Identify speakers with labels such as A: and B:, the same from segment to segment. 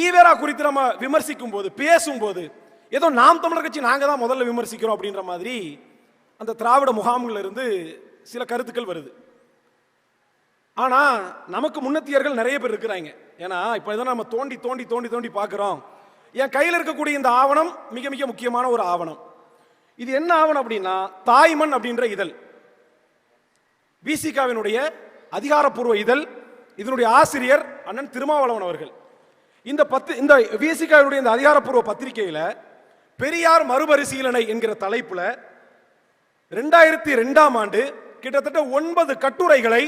A: ஈவேரா குறித்து நம்ம விமர்சிக்கும் போது பேசும்போது ஏதோ நாம் தமிழர் கட்சி நாங்கள் தான் முதல்ல விமர்சிக்கிறோம் அப்படின்ற மாதிரி அந்த திராவிட முகாம்கள்ல இருந்து சில கருத்துக்கள் வருது. ஆனால் நமக்கு முன்னத்தியர்கள் நிறைய பேர் இருக்கிறாங்க. ஏன்னா இப்போ இதை நம்ம தோண்டி தோண்டி தோண்டி தோண்டி பார்க்குறோம். என் கையில் இருக்கக்கூடிய இந்த ஆவணம் மிக மிக முக்கியமான ஒரு ஆவணம். இது என்ன ஆவணம் அப்படின்னா தாய்மண் அப்படின்ற இதழ். விசிகாவினுடைய அதிகாரப்பூர்வ இதழ். இதனுடைய ஆசிரியர் அண்ணன் திருமாவளவன் அவர்கள். இந்த பத்து இந்த விசிகாவினுடைய இந்த அதிகாரப்பூர்வ பத்திரிகையில் பெரியார் மறுபரிசீலனை என்கிற தலைப்பில் ரெண்டாயிரத்தி ரெண்டாம் ஆண்டு கிட்டத்தட்ட ஒன்பது கட்டுரைகளை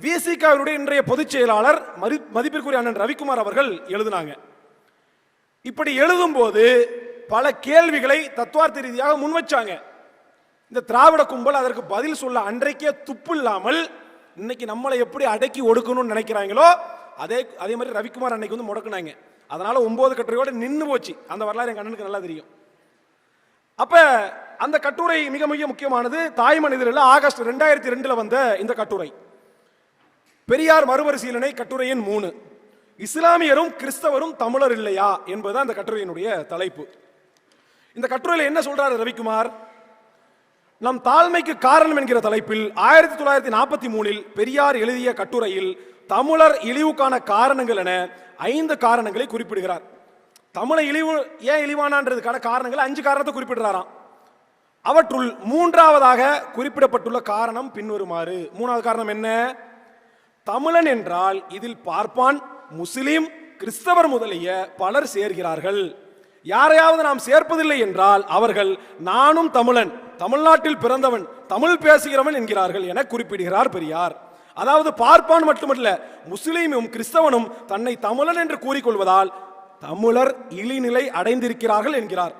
A: விசிகாவினுடைய இன்றைய பொதுச் செயலாளர் மதி மதிப்பிற்குரிய அண்ணன் ரவிக்குமார் அவர்கள் எழுதினாங்க. இப்படி எழுதும்போது பல கேள்விகளை தத்துவார்த்த ரீதியாக முன்வச்சாங்க இந்த திராவிட கும்பல் அதற்கு பதில் சொல்ல அன்றைக்கே துப்பு இல்லாமல் இன்னைக்கு நம்மளை எப்படி அடக்கி ஒடுக்கணும்னு நினைக்கிறாங்களோ அதே அதே மாதிரி ரவிக்குமார் அன்னைக்கு வந்து முடக்குனாங்க. அதனால ஒன்பது கட்டுரையோட நின்று போச்சு. அந்த வரலாறு என் கண்ணனுக்கு நல்லா தெரியும். அப்ப அந்த கட்டுரை மிக மிக முக்கியமானது தாய் இதழில் ஆகஸ்ட் ரெண்டாயிரத்தி ரெண்டுல வந்த இந்த கட்டுரை. பெரியார் மறுபரிசீலனை கட்டுரையின் மூணு. இஸ்லாமியரும் கிறிஸ்தவரும் தமிழர் இல்லையா என்பதுதான் அந்த கட்டுரையினுடைய தலைப்பு. இந்த கட்டுரையில் என்ன சொல்றாரு ரவிக்குமார்? நம் தாழ்மைக்கு காரணம் என்கிற தலைப்பில் ஆயிரத்தி தொள்ளாயிரத்தி நாற்பத்தி மூணில் பெரியார் எழுதிய கட்டுரையில் தமிழர் இழிவுக்கான காரணங்கள் என ஐந்து காரணங்களை குறிப்பிடுகிறார். தமிழை இழிவு ஏன் இழிவானான்றதுக்கான காரணங்கள் அஞ்சு காரணத்தை குறிப்பிடுறாராம். அவற்றுள் மூன்றாவதாக குறிப்பிடப்பட்டுள்ள காரணம் பின்வருமாறு. மூணாவது காரணம் என்ன? தமிழன் என்றால் இதில் பார்ப்பான் முஸ்லிம் கிறிஸ்தவர் முதலிய பலர் சேர்கிறார்கள். யாரையாவது நாம் சேர்ப்பதில்லை என்றால் அவர்கள் நானும் தமிழன். தமிழ்நாட்டில் பிறந்தவன் தமிழ் பேசுகிறவன் என்கிறார்கள் என குறிப்பிடுகிறார் பெரியார். அதாவது பார்ப்பான் மட்டுமல்ல முஸ்லீமும் கிறிஸ்தவனும் தன்னை தமிழன் என்று கூறிக்கொள்வதால் தமிழர் இழிநிலை அடைந்திருக்கிறார்கள் என்கிறார்.